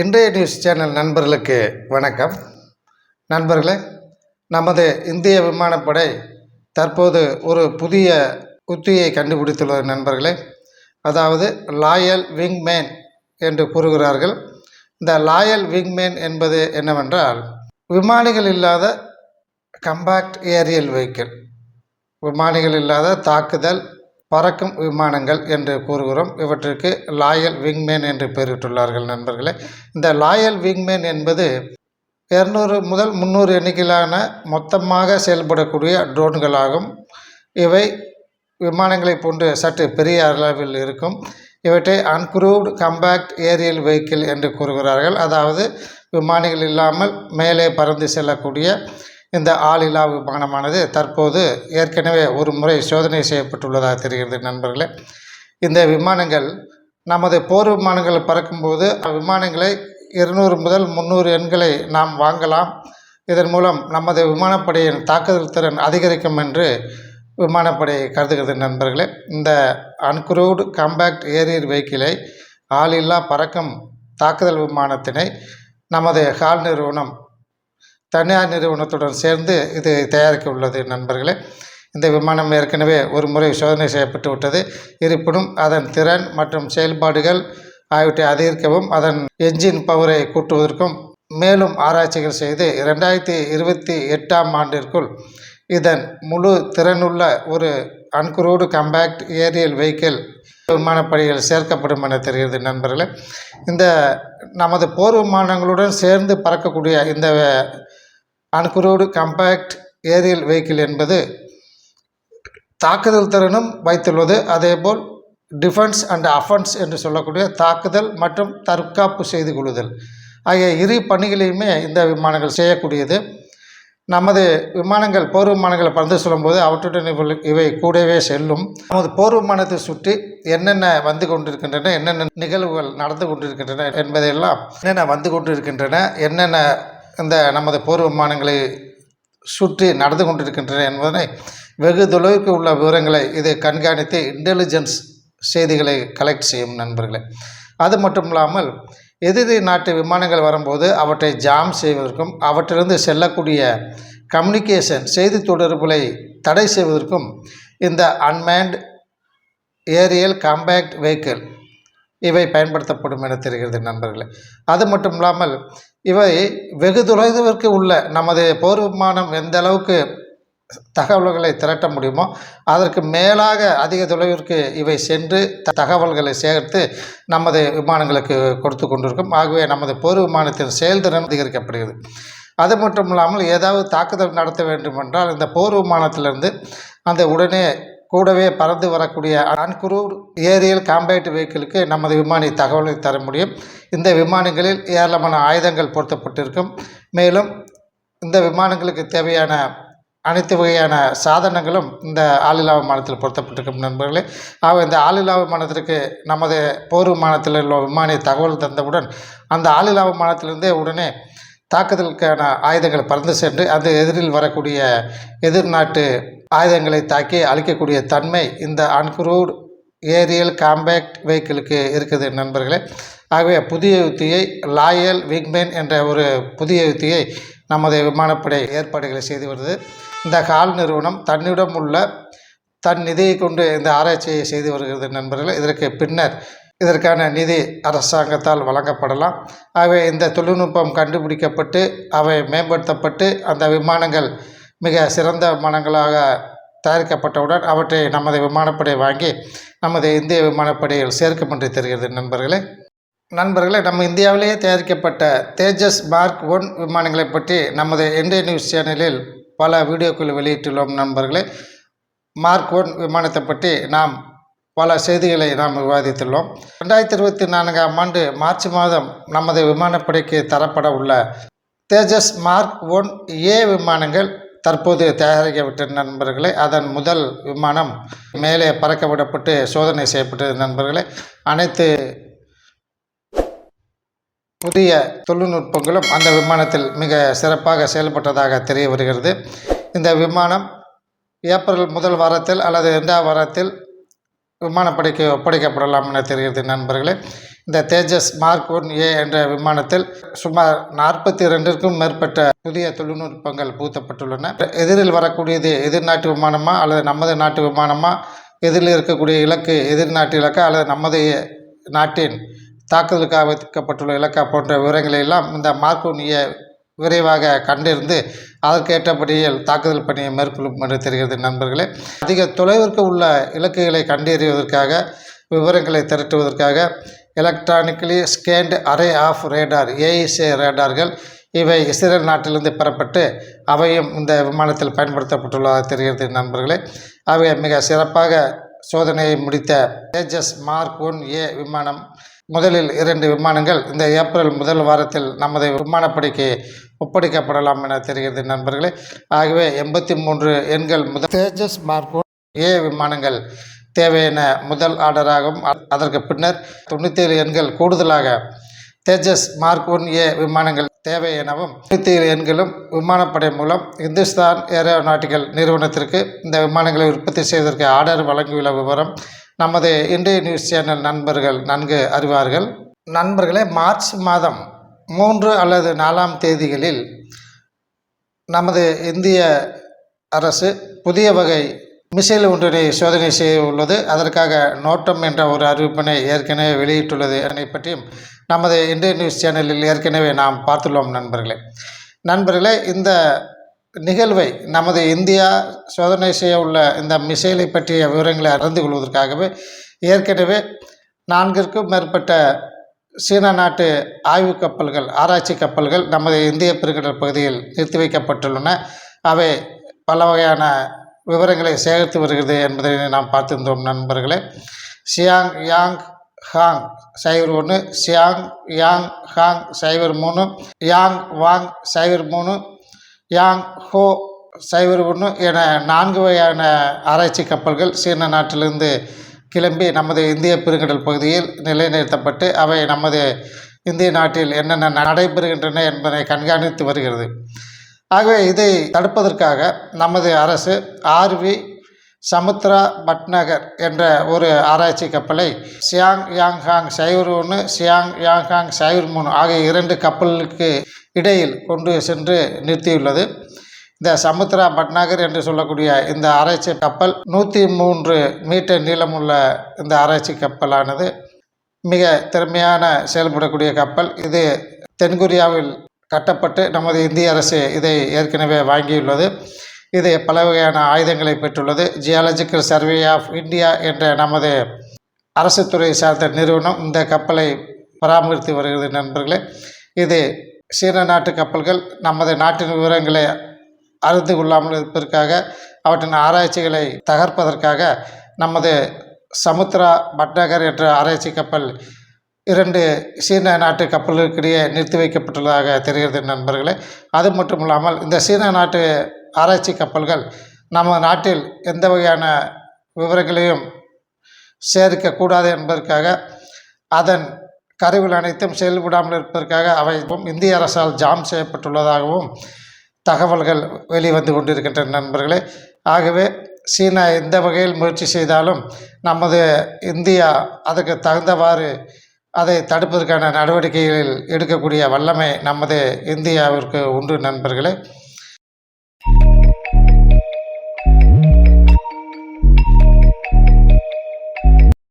இன்றைய news channel நண்பர்களுக்கு வணக்கம். நண்பர்களே நமது இந்திய விமானப்படை தற்போது ஒரு புதிய உத்தியை கண்டுபிடித்துள்ளது நண்பர்களே. அதாவது லாயல் விங்மேன் என்று கூறுகிறார்கள். இந்த லாயல் விங்மேன் என்பது என்னவென்றால் விமானிகள் இல்லாத கம்பாக்ட் ஏரியல் வெஹிக்கிள் விமானிகள் இல்லாத தாக்குதல் பறக்கும் விமானங்கள் என்று கூறுகிறோம். இவற்றிற்கு லாயல் விங்மேன் என்று பெயரிட்டுள்ளார்கள் நண்பர்களே. இந்த லாயல் விங்மேன் என்பது இரநூறு முதல் முந்நூறு எண்ணிக்கையிலான மொத்தமாக செயல்படக்கூடிய ட்ரோன்களாகும். இவை விமானங்களை போன்று சற்று பெரிய அளவில் இருக்கும். இவற்றை அன்க்ரூவ்டு கம்பேக்ட் ஏரியல் வெஹிக்கிள் என்று கூறுகிறார்கள். அதாவது விமானிகள் இல்லாமல் மேலே பறந்து செல்லக்கூடிய இந்த ஆளில்லா விமானமானது தற்போது ஏற்கனவே ஒரு முறை சோதனை செய்யப்பட்டுள்ளதாக தெரிகிறது நண்பர்களே. இந்த விமானங்கள் நமது போர் விமானங்கள் பறக்கும்போது விமானங்களை இருநூறு முதல் முந்நூறு எண்களை நாம் வாங்கலாம். இதன் மூலம் நமது விமானப்படையின் தாக்குதல் திறன் அதிகரிக்கும் என்று விமானப்படை கருதுகிறது நண்பர்களே. இந்த அன்குரூவ்டு கம்பேக்ட் ஏரியர் வெஹிக்கிளை ஆளில்லா பறக்கும் தாக்குதல் விமானத்தினை நமது ஹால் நிறுவனம் தனியார் நிறுவனத்துடன் சேர்ந்து இது தயாரிக்க உள்ளது நண்பர்களே. இந்த விமானம் ஏற்கனவே ஒரு முறை சோதனை செய்யப்பட்டு விட்டது. இருப்பினும் அதன் திறன் மற்றும் செயல்பாடுகள் ஆகியவற்றை அதிகரிக்கவும் அதன் என்ஜின் பவரை கூட்டுவதற்கும் மேலும் ஆராய்ச்சிகள் செய்து ரெண்டாயிரத்தி இருபத்தி எட்டாம் ஆண்டிற்குள் இதன் முழு திறனுள்ள ஒரு அன்குரோடு கம்பேக்ட் ஏரியல் வெஹிக்கிள் விமானப்படையில் சேர்க்கப்படும் என தெரிகிறது நண்பர்களே. இந்த நமது போர் விமானங்களுடன் சேர்ந்து பறக்கக்கூடிய இந்த அன்குரூடு கம்பேக்ட் ஏரியல் வெஹிக்கிள் என்பது தாக்குதல் திறனும் வைத்துள்ளது. அதேபோல் டிஃபென்ஸ் அண்ட் அஃபென்ஸ் என்று சொல்லக்கூடிய தாக்குதல் மற்றும் தற்காப்பு செய்து கொள்ளுதல் ஆகிய இரு பணிகளையுமே இந்த விமானங்கள் செய்யக்கூடியது. நமது விமானங்கள் போர் விமானங்களை பறந்து சொல்லும்போது அவற்றுடன் இவள் இவை கூடவே செல்லும். நமது போர் விமானத்தை சுற்றி என்னென்ன வந்து கொண்டிருக்கின்றன என்னென்ன நிகழ்வுகள் நடந்து கொண்டிருக்கின்றன என்பதையெல்லாம் என்னென்ன வந்து கொண்டிருக்கின்றன என்னென்ன இந்த நமது போர் விமானங்களை சுற்றி நடந்து கொண்டிருக்கின்றன என்பதனை வெகு தொலைவுக்கு உள்ள விவரங்களை இது கண்காணித்து இன்டெலிஜென்ஸ் செய்திகளை கலெக்ட் செய்யும் நண்பர்களே. அது மட்டும் இல்லாமல் எதிரி நாட்டு விமானங்கள் வரும்போது அவற்றை ஜாம் செய்வதற்கும் அவற்றிலிருந்து செல்லக்கூடிய கம்யூனிகேஷன் செய்தி தொடர்புகளை தடை செய்வதற்கும் இந்த அன்மேண்ட் ஏரியல் காம்பேக்ட் வெஹிக்கிள் இவை பயன்படுத்தப்படும் என தெரிகிறது நண்பர்களே. அது மட்டும் இல்லாமல் இவை வெகு தொலைவிற்கு உள்ள நமது போர் விமானம் எந்த அளவுக்கு தகவல்களை திரட்ட முடியுமோ அதற்கு மேலாக அதிக தொலைவிற்கு இவை சென்று தகவல்களை சேர்த்து நமது விமானங்களுக்கு கொடுத்து கொண்டிருக்கும். ஆகவே நமது போர் விமானத்தின் செயல்திறன் அதிகரிக்கப்படுகிறது. அது மட்டும் இல்லாமல் ஏதாவது தாக்குதல் நடத்த வேண்டுமென்றால் இந்த போர் விமானத்திலிருந்து அந்த உடனே கூடவே பறந்து வரக்கூடிய அன்குரூர் ஏரியல் காம்பேட் வெஹிக்கிளுக்கு நமது விமானி தகவலை தர முடியும். இந்த விமானங்களில் ஏராளமான ஆயுதங்கள் பொருத்தப்பட்டிருக்கும். மேலும் இந்த விமானங்களுக்கு தேவையான அனைத்து வகையான சாதனங்களும் இந்த ஆளில்லா விமானத்தில் பொருத்தப்பட்டிருக்கும் நண்பர்களே. ஆக இந்த ஆளில்லா விமானத்திற்கு நமது போர் விமானத்தில் உள்ள விமானி தகவல் தந்தவுடன் அந்த ஆளில்லா விமானத்திலிருந்தே உடனே தாக்குதலுக்கான ஆயுதங்கள் பறந்து சென்று அந்த எதிரில் வரக்கூடிய எதிர்நாட்டு ஆயுதங்களை தாக்கி அழிக்கக்கூடிய தன்மை இந்த அன்குரூட் ஏரியல் காம்பேக்ட் வெஹிக்கிளுக்கு இருக்குது நண்பர்களே. ஆகவே புதிய யுத்தியை லாயல் விங்மேன் என்ற ஒரு புதிய யுத்தியை நமது விமானப்படை ஏற்பாடுகளை செய்து வருது. இந்த ஹால் நிறுவனம் தன்னிடம் உள்ள தன் நிதியை கொண்டு இந்த ஆராய்ச்சியை செய்து வருகிறது நண்பர்களே. இதற்கு பின்னர் இதற்கான நிதி அரசாங்கத்தால் வழங்கப்படலாம். ஆகவே இந்த தொழில்நுட்பம் கண்டுபிடிக்கப்பட்டு அவை மேம்படுத்தப்பட்டு அந்த விமானங்கள் மிக சிறந்த விமானங்களாக தயாரிக்கப்பட்டவுடன் அவற்றை நமது விமானப்படை வாங்கி நமது இந்திய விமானப்படையில் சேர்க்கும் என்று தெரிகிறது நண்பர்களே. நண்பர்களே நம்ம இந்தியாவிலேயே தயாரிக்கப்பட்ட தேஜஸ் மார்க் ஒன் விமானங்களை பற்றி நமது இந்திய நியூஸ் சேனலில் பல வீடியோக்கள் வெளியிட்டுள்ளோம் நண்பர்களே. மார்க் ஒன் விமானத்தை பற்றி நாம் பல செய்திகளை நாம் விவாதித்துள்ளோம். ரெண்டாயிரத்தி இருபத்தி நான்காம் ஆண்டு மார்ச் மாதம் நமது விமானப்படைக்கு தரப்பட உள்ள தேஜஸ் மார்க் ஒன் ஏ விமானங்கள் தற்போது தயாரிக்கப்பட்ட நண்பர்களே அதன் முதல் விமானம் மேலே பறக்க விடப்பட்டு சோதனை செய்யப்பட்டது நண்பர்களே அனைத்து புதிய தொழில்நுட்பங்களும் அந்த விமானத்தில் மிக சிறப்பாக செயல்பட்டதாக தெரிய வருகிறது. இந்த விமானம் ஏப்ரல் முதல் வாரத்தில் அல்லது இரண்டாம் வாரத்தில் விமானப்படைக்கு ஒப்படைக்கப்படலாம் என தெரிகிறது நண்பர்களே. இந்த தேஜஸ் மார்க் ஒன் ஏ என்ற விமானத்தில் சுமார் நாற்பத்தி ரெண்டிற்கும் மேற்பட்ட புதிய தொழில்நுட்பங்கள் பூத்தப்பட்டுள்ளன. எதிரில் வரக்கூடியது எதிர்நாட்டு விமானமா அல்லது நமது நாட்டு விமானமா? எதிரில் இருக்கக்கூடிய இலக்கு எதிர்நாட்டு இலக்கா அல்லது நமது நாட்டின் தாக்குதலுக்காக வைக்கப்பட்டுள்ள இலக்கா போன்ற விவரங்களை எல்லாம் இந்த மார்க் ஒன் ஏ விரைவாக கண்டிருந்து அதற்கேற்றபடியில் தாக்குதல் பணியை மேற்கொள்ளும் என்று தெரிகிறது நண்பர்களே. அதிக தொலைவிற்கு உள்ள இலக்குகளை கண்டறிவதற்காக விவரங்களை திரட்டுவதற்காக electronically scanned array of radar ஏஇசே ரேடார்கள் இவை இஸ்ரேல் நாட்டிலிருந்து பெறப்பட்டு அவையும் இந்த விமானத்தில் பயன்படுத்தப்பட்டுள்ளதாக தெரிகிறது நண்பர்களே. அவை மிக சிறப்பாக சோதனையை முடித்த தேஜஸ் மார்க் ஒன் ஏ விமானம் முதலில் இரண்டு விமானங்கள் இந்த ஏப்ரல் முதல் வாரத்தில் நமது விமானப்படைக்கு ஒப்படைக்கப்படலாம் என தெரிகிறது நண்பர்களே. ஆகவே எண்பத்தி மூன்று எண்கள் முதல் தேஜஸ் மார்க் ஏ விமானங்கள் தேவையான முதல் ஆர்டராகவும் அதற்கு பின்னர் தொண்ணூற்றேழு எண்கள் கூடுதலாக தேஜஸ் மார்க் ஒன் ஏ விமானங்கள் தேவை எனவும் தொண்ணூற்றி ஏழு எண்களும் விமானப்படை மூலம் இந்துஸ்தான் ஏரோநாட்டிக்கல் நிறுவனத்திற்கு இந்த விமானங்களை உற்பத்தி செய்வதற்கு ஆர்டர் வழங்கியுள்ள விவரம் நமது இந்திய நியூஸ் சேனல் நண்பர்கள் நன்கு அறிவார்கள். நண்பர்களே மார்ச் மாதம் மூன்று அல்லது நாலாம் தேதிகளில் நமது இந்திய அரசு புதிய வகை மிசைல் ஒன்றினை சோதனை செய்ய உள்ளது. அதற்காக நோட்டம் என்ற ஒரு அறிவிப்பினை ஏற்கனவே வெளியிட்டுள்ளது. அதனை பற்றியும் நமது இந்திய நியூஸ் சேனலில் ஏற்கனவே நாம் பார்த்துள்ளோம் நண்பர்களே. நண்பர்களே இந்த நிகழ்வை நமது இந்தியா சோதனை செய்ய உள்ள இந்த மிசைலை பற்றிய விவரங்களை அறிந்து கொள்வதற்காகவே ஏற்கனவே நான்கிற்கும் மேற்பட்ட சீன நாட்டு ஆய்வு கப்பல்கள் ஆராய்ச்சி கப்பல்கள் நமது இந்திய பெருங்கடல் பகுதியில் நிறுத்தி வைக்கப்பட்டுள்ளன. அவை பல வகையான விவரங்களை சேகரித்து வருகிறது என்பதை நாம் பார்த்திருந்தோம் நண்பர்களே. சியாங் யாங் ஹாங் சைபர் ஒன்று சியாங் யாங் ஹாங் சைபர் மூணு யாங் வாங் சைபர் மூணு யாங் ஹோ சைபர் ஒன்று என நான்கு வகையான ஆராய்ச்சி கப்பல்கள் சீன நாட்டிலிருந்து கிளம்பி நமது இந்திய பெருங்கடல் பகுதியில் நிலைநிறுத்தப்பட்டு அவை நமது இந்திய நாட்டில் என்னென்ன நடைபெறுகின்றன என்பதை கண்காணித்து வருகிறது. ஆகவே இதை தடுப்பதற்காக நமது அரசு ஆர்வி சமுத்ரா பட்நகர் என்ற ஒரு ஆராய்ச்சி கப்பலை சியாங் யாங்ஹாங் சைவர் ஒன்று சியாங் யாங்ஹாங் சைவர் மூணு ஆகிய இரண்டு கப்பலுக்கு இடையில் கொண்டு சென்று நிறுத்தியுள்ளது. இந்த சமுத்ரா பட்நாகர் என்று சொல்லக்கூடிய இந்த ஆராய்ச்சி கப்பல் நூற்றி மூன்று மீட்டர் நீளமுள்ள இந்த ஆராய்ச்சி கப்பலானது. மிக திறமையான செயல்படக்கூடிய கப்பல். இது தென்கொரியாவில் கட்டப்பட்டு நமது இந்திய அரசு இதை ஏற்கனவே வாங்கியுள்ளது. இது பல வகையான ஆயுதங்களை பெற்றுள்ளது. ஜியாலஜிக்கல் சர்வே ஆஃப் இந்தியா என்ற நமது அரசு துறை சார்ந்த நிறுவனம் இந்த கப்பலை பராமரித்து வருகிறது நண்பர்களே. இது சீன நாட்டு கப்பல்கள் நமது நாட்டின் விவரங்களை அறிந்து கொள்ளாமல் இருப்பதற்காக அவற்றின் ஆராய்ச்சிகளை தகர்ப்பதற்காக நமது சமுத்ரா பட்நகர் என்ற ஆராய்ச்சி கப்பல் இரண்டு சீன நாட்டு கப்பல்களுக்கிடையே நிறுத்தி வைக்கப்பட்டுள்ளதாக தெரிகிறது நண்பர்களே. அது மட்டும் இல்லாமல் இந்த சீன நாட்டு ஆராய்ச்சி கப்பல்கள் நம்ம நாட்டில் எந்த வகையான விவரங்களையும் சேர்க்கக்கூடாது என்பதற்காக அதன் கருவில் அனைத்தும் செயல்படாமல் இருப்பதற்காக அவை இந்திய அரசால் ஜாம் செய்யப்பட்டுள்ளதாகவும் தகவல்கள் வெளிவந்து கொண்டிருக்கின்றன நண்பர்களே. ஆகவே சீனா எந்த வகையில் முயற்சி செய்தாலும் நமது இந்தியா அதற்கு தகுந்தவாறு அதை தடுப்பதற்கான நடவடிக்கைகளில் எடுக்கக்கூடிய வல்லமை நமது இந்தியாவிற்கு உண்டு நண்பர்களே.